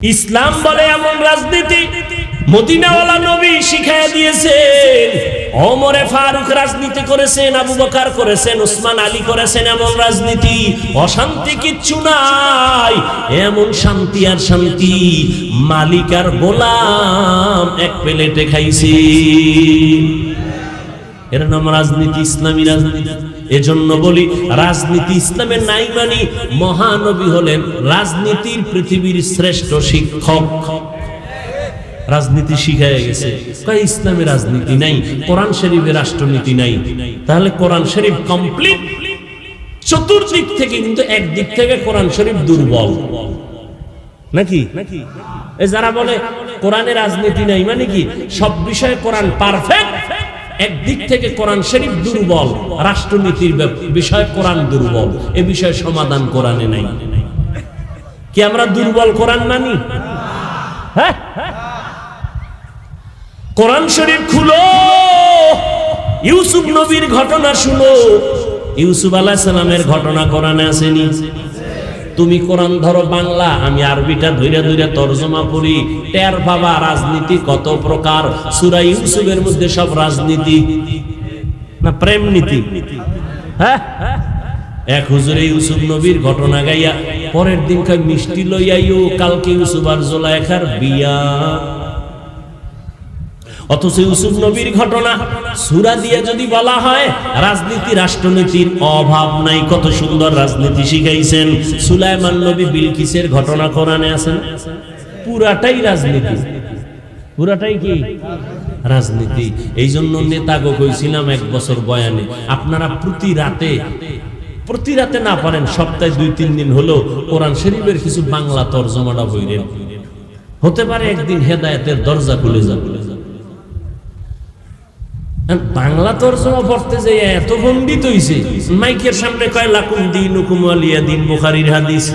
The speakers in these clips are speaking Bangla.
ইসলাম বলে এমন রাজনীতি। মদিনাওয়ালা নবী শিখাইয়া দিয়েছেন অমরে ফারুক রাজনীতি করেছেন, আবু বকার করেছেন উসমান আলী করেছেন এমন রাজনীতি। অশান্তি কিচ্ছু নাই, এমন শান্তি আর শান্তি। মালিক আর গোলাম এক প্লেটে খাইছি। এর নাম রাজনীতি, ইসলামী রাজনীতি। এজন্য বলি, রাজনীতি ইসলামের নাই মানি, মহানবী হলেন রাজনীতির পৃথিবীর শ্রেষ্ঠ শিক্ষক। রাজনীতি শিখায় গেছে। কয়, ইসলামে রাজনীতি নাই, কোরআন শরীফের রাষ্ট্রনীতি নাই। তাহলে কোরআন শরীফ কমপ্লিট? চতুর্দিক থেকে কিন্তু একদিক থেকে কোরআন শরীফ দুর্বল। নাকি? যারা বলে, কোরআনে রাজনীতি নাই মানে কি? সব বিষয়ে কোরআন পারফেক্ট একদিক থেকে কোরআন শরীফ দুর্বল, রাষ্ট্রনীতির বিষয়ে কোরআন দুর্বল, এ বিষয়ে সমাধান কোরআনে নাই। কি আমরা দুর্বল কোরআন মানি? হ্যাঁ? কোরআন শরীফ খুলো, ইউসুফ নবীর ঘটনা শুনো। ইউসুফ আলাহ সালামের ঘটনা কোরআনে আসেনি। তুমি কোরআন ধরো বাংলা, আমি আরবিটা ধৈরে ধৈরে তর্জমা করি। টের বাবা রাজনীতি কত প্রকার, সুরা ইউসুফের মধ্যে সব রাজনীতি। না, প্রেম নীতি। হ্যাঁ? এক হুজুরে ইউসুফ নবীর ঘটনা গাইয়া, পরের দিন কয়, মিষ্টি লইয়াইও, কালকে ইউসুফ আর জোলাইখার বিয়া। অথচ ইউসুফ নবীর ঘটনা, সুরা দিয়ে যদি বলা হয়, রাজনীতি, রাষ্ট্রনীতির অভাব নাই। কত সুন্দর রাজনীতি শিখাইছেন। সুলাইমান নবী বিলকিসের ঘটনা কোরআনে আছেন পুরাটাই রাজনীতি। পুরাটাই কি? রাজনীতি। এই জন্য নেতাগো কইছিলাম এক বছর বয়ানে, আপনারা প্রতি রাতে প্রতি রাতে না পারেন, সপ্তাহে দুই, তিন দিন হলো কোরআন শরীফের কিছু বাংলা তর্জমাটা বইরেন। হতে পারে একদিন হেদায়তের দরজা খুলে যাবে। বাংলা তর্জমা পড়তে যে এত পণ্ডিত হইছে। মাইকের সামনে কয়, লাকুম দিন হুকুম আলিয়া দিন বুখারীর হাদিস।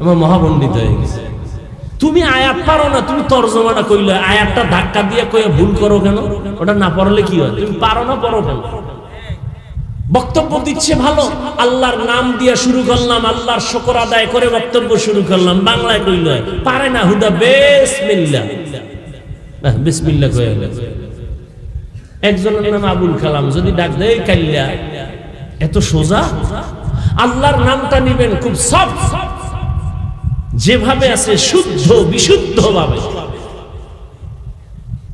আমার মহাপণ্ডিত হয়ে গেছে। তুমি আয়াত পারো না, তুমি তর্জমাটা কইলে, আয়াতটা ধাক্কা দিয়ে কয়ে ভুল করো কেন? ওটা না পড়লে কি হয়? তুমি পারো না, পড়ো কেন? বক্তব্য দিচ্ছে ভালো, আল্লাহর নাম দিয়ে শুরু করলাম, আল্লাহর শকর আদায় করে বক্তব্য শুরু করলাম, বাংলায় কইল পারে না হুদা বেসমিল্লা বিসমিল্লা কয়ে গেল একজনের নাম আবুল কালাম, যদি ডাক দেয় কাল্লা এত সোজা? আল্লাহর নামটা নিবেন খুব সব যেভাবে আছে শুদ্ধ বিশুদ্ধ ভাবে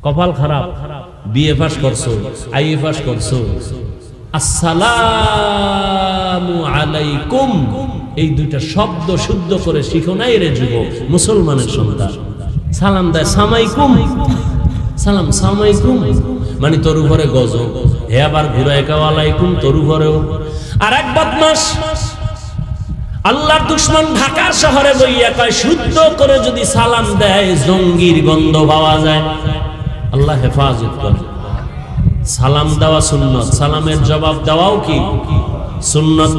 কপাল খারাপ বিএ পাস করছ, আইএ পাস করছ। আসসালামু আলাইকুম। এই দুইটা শব্দ শুদ্ধ করে শিখো নাই রে যুবক, মুসলমানের সন্তান। সালাম দেয় সামাইকুম সালাম সামাইকুম মানে তোর উপরে গজ হে আবার কাওয়ালাইকুম তোর উপরেও। আর এক বদমাস আল্লাহর দুশ্মন ঢাকা শহরে বইয়া কয়, শুদ্ধ করে যদি সালাম দেয়, জঙ্গির গন্ধ পাওয়া যায়। আল্লাহ হেফাজত করে। সালাম দেওয়া সুন্নত। সালামের জবাব দেওয়াও কি? সুন্নত।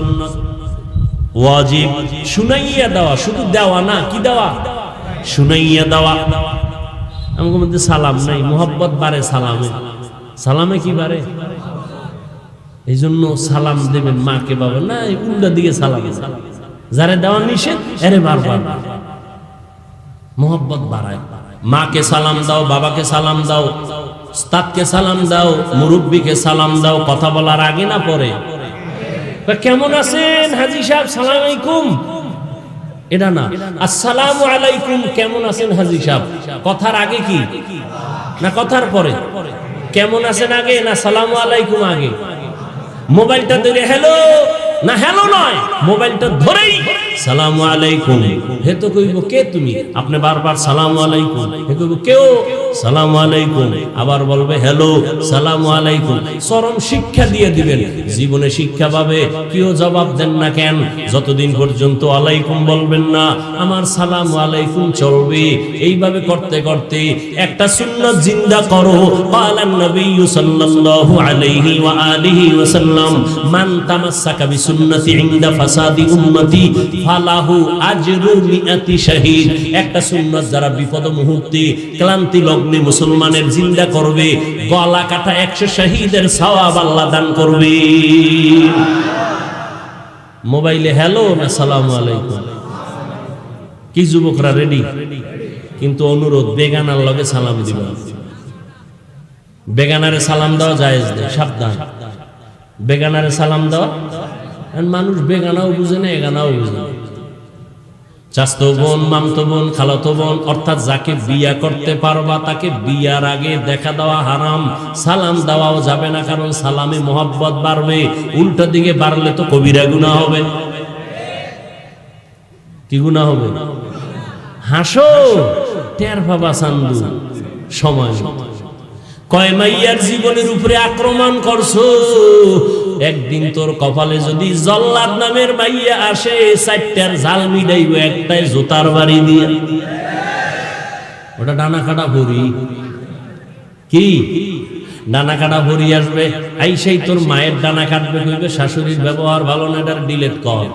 ওয়াজিব। শুনাইয়া দেওয়া। শুধু দেওয়া না, কি দেওয়া? শুনাইয়া দেওয়া। আমাকে মধ্যে সালাম নাই, মোহব্বত বাড়ে সালামে। সালামে কি বাড়ে? এই জন্য সালাম দেবেন মাকে, বাবা, না, এই উল্টা দিকে সালাম। যারে দেওয়া নিষেধ, এরে বারবার মোহব্বত বাড়ায়। মাকে সালাম দাও, বাবাকে সালাম দাও, উস্তাদকে সালাম দাও, মুরব্বীকে সালাম দাও, কথা বলার আগে না পরে? কেমন আছেন হাজি সাহেব? সালাম আলাইকুম। এটা না। আসসালামু আলাইকুম, কেমন আছেন হাজি সাহেব? কথার আগে কি? না কথার পরে? কেমন আছেন আগে না সালামু আলাইকুম আগে? মোবাইলটা ধরে, হ্যালো? না, হ্যালো নয়, মোবাইলটা ধরেই সালামু আলাইকুম। হে তো কইব, কে তুমি? আপনি বারবার সালামু আলাইকুম। হে কইব, কেউ? সালামু আলাইকুম। আবার বলবে, হ্যালো, সালামু আলাইকুম। চরম শিক্ষা দিয়ে দিবেন। জীবনে শিক্ষা পাবে, কেউ জবাব দেন না কেন? যতদিন পর্যন্ত আলাইকুম বলবেন না, আমার সালামু আলাইকুম চলবে। এইভাবে করতে করতে একটা সুন্নাত জিন্দা করো। পালান নবী সাল্লাল্লাহু আলাইহি ওয়া আলিহি ওয়াসাল্লাম, মান তামাসসাকা বিসুন্নতি ইনদা ফাসাদি উম্মতি ফালাহু আজরু মিআতি শাহীদ। একটা সুন্নাত যারা বিপদ মুহূর্তে ক্লান্তি লগ্নে মুসলমানের জিন্দা করবে, গলা কাটা 100 শহীদের সওয়াব আল্লাহ দান করবে। মোবাইলে হ্যালো না আলাইকুম? কি যুবকরা রেডি? কিন্তু অনুরোধ, বেগানার লগে সালাম দিবা। বেগানারে সালাম দেওয়া জায়েজ নেই, সাবধান। বেগানারে সালাম দেওয়া? মানুষ বেগানাও বুঝে না, এগানাও বুঝে না। চাস্ত বোন, মামতো বোন, খালাতো বোন, অর্থাৎ যাকে বিয়া করতে পারবা তাকে বিয়ার আগে দেখা দেওয়া হারাম। সালাম দেওয়াও যাবে না, কারণ সালামে মোহাব্বত বাড়বে। উল্টা দিকে বাড়লে তো কবিরা গুণা হবে। কি গুণা হবে? হাসো, টের বাবা সান্দু। সময়। কয় মাইয়ার জীবনের উপরে আক্রমণ করছ? একদিন তোর কপালে যদি জল্লাদ নামের মাইয়া আসে চারটার জাল মিডাইব একটাই জোতার বাড়ি দিয়ে। ওটা ডানা কাটা ভরি কি? ডানা কাটা ভরি আসবে। এই সেই তোর মায়ের ডানা কাটবে কইবে, শাশুড়ির ব্যবহার ভালো না, এটার ডিলেট কর।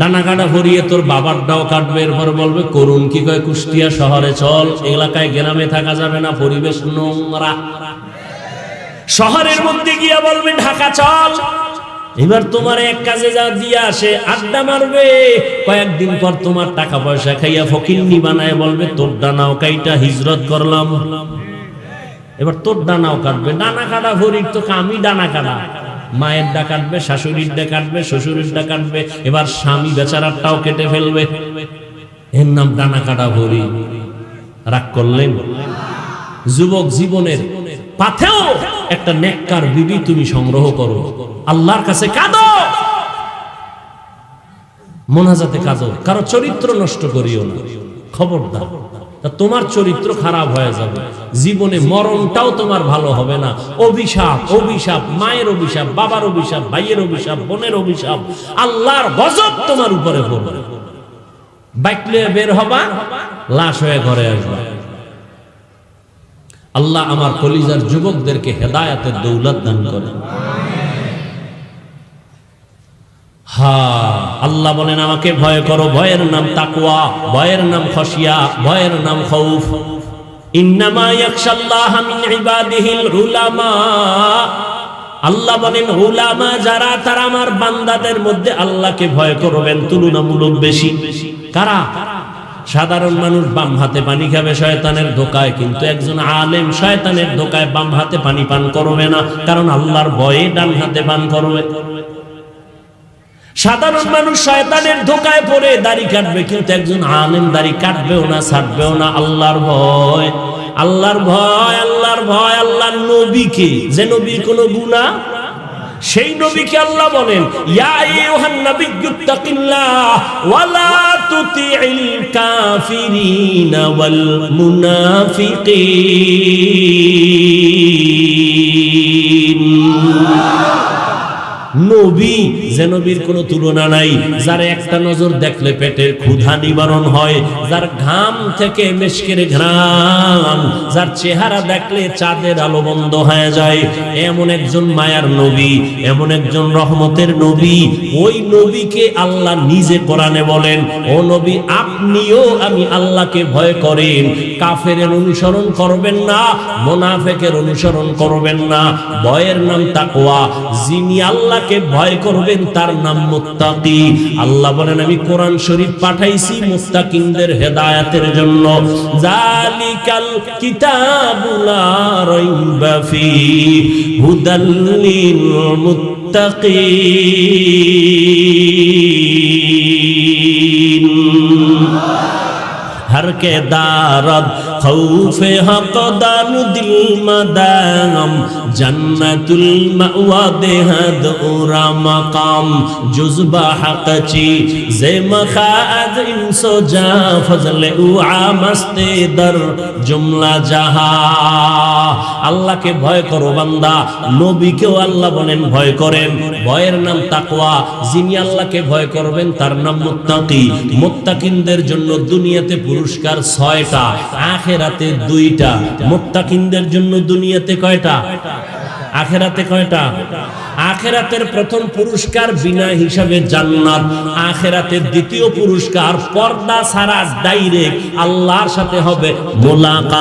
ডানা কাটা ভরিয়ে তোর বাবার ডাও কাটবে, এরপর বলবে করুন কি কয় কুষ্টিয়া শহরে চল, এলাকায় গ্রামে থাকা যাবে না, পরিবেশ নোংরা। শহরের মধ্যে গিয়া বলবে, ঢাকা চল। এবার তোমার এক কাজে যা দিয়ে আসে, আড্ডা মারবে। কয়েকদিন পর তোমার টাকা পয়সা খাইয়া ফকিন্নি বানায় বলবে তোর ডানাও কাইটা হিজরত করলাম। এবার তোর ডানাও কাটবে। ডানা কাটা ভরির তো কামি ডানা কাটা। মায়ের ডা কাটবে, শাশুড়ির ডা কাটবে, শ্বশুরের ডা কাটবে। এবার স্বামী বেচারারটাও কেটে ফেলবে। এর নাম ডানা কাটা ভরি রাগ করলেন? যুবক জীবনের পাথেও একটা নেককার বিবি তুমি সংগ্রহ করো। আল্লাহর কাছে কাঁদো। মোনাজাতে কাঁদো। কারও চরিত্র নষ্ট করিও না। খবরদার। তা তোমার চরিত্র খারাপ হয়ে যাবে। জীবনে মরণটাও তোমার ভালো হবে না। অভিশাপ অভিশাপ, মায়ের অভিশাপ, বাবার অভিশাপ, ভাইয়ের অভিশাপ, বোনের অভিশাপ, আল্লাহর গজব তোমার উপরে পড়বে। বাইকলে বের হবা, লাশ হয়ে ঘরে আসবা। আল্লাহ আমার কলিজার যুবকদেরকে হেদায়াতের দৌলত দান করেন হা, আল্লাহ বলেন, আমাকে ভয় করো, ভয়ের নাম তাকুয়া ভয়ের নাম খসিয়া, ভয়ের নাম খৌফ। আল্লাহ বলেন যারা, তারা আমার বান্দাদের মধ্যে আল্লাহকে ভয় করবেন তুলনামূলক বেশি। কারা? সাধারণ মানুষ বাম হাতে পানি খাবে, শয়তানের ধোকায়, কিন্তু একজন আলেম শয়তানের ধোকায় বাম হাতে পানি পান করবে না, কারণ আল্লাহর ভয়ে ডান হাতে পান করবে। সাধারণ মানুষ শয়তানের ধোকায় পড়ে, দাড়ি কাটবে, কিন্তু একজন আলেম দাড়ি কাটবেও না, ছাড়বেও না, আল্লাহর ভয়। আল্লাহর ভয় আল্লাহর ভয়, আল্লাহর নবীকে। যে নবীর কোনো গুণা সেই নবীকে আল্লাহ বলেন ইয়া আইয়ুহান নাবিয়্যুত্তাকিল্লাহ ওয়ালা তুতিইল কাফিরিনা ওয়াল মুনাফিকিন। নবী যে নবীর কোনো তুলনা নাই, যার একটা নজর দেখলে পেটের ক্ষুধা নিবারণ হয়, যার ঘাম থেকে মেশকের ঘ্রাম যার চেহারা দেখলে চাঁদের আলো বন্ধ হয়ে যায়। এমন একজন মায়ার নবী, এমন একজন রহমতের নবী, ওই নবীকে আল্লাহ নিজে কোরআনে বলেন, ও নবী, আপনিও আমি আল্লাহকে ভয় করেন কাফের অনুসরণ করবেন না, মোনাফেকের অনুসরণ করবেন না। ভয়ের নাম তাকওয়া। যিনি আল্লাহকে ভয় করবেন, তার নাম মুত্তাকি। আল্লাহ বলেন, আমি কোরআন শরীফ পাঠাইছি মুত্তাকিনদের হেদায়েতের জন্য। জালিকাল কিতাবুলা রাইবা ফি হুদাল লিল হর কে দারদ খৌফে হক দারু দিল মাদাম জন্নতুল মাওয়া দেহা দৌরা মাকাম। জুজবা হক চি জে মখা ইনসো জা, ফজলে উআ মস্তে দর, জুমলা জাহা। আল্লাহকে ভয় করো বান্দা, নবীকেও আল্লাহ বলেন ভয় করেন। ভয়ের নাম তাকওয়া, যিনি আল্লাহকে ভয় করবেন তার নাম মুত্তাকি। মুত্তাকিনদের জন্য দুনিয়াতে পুরস্কার 6টা আখে আখেরাতে দুইটা। মুক্তাকিনদের জন্য দুনিয়াতে কয়টা? আখেরাতে কয়টা? আখেরাতের প্রথম পুরস্কার বিনা হিসাবে জান্নাত। আখেরাতের দ্বিতীয় পুরস্কার পর্দা ছাড়া ডাইরেক্ট আল্লাহর সাথে হবে মোলাকাত।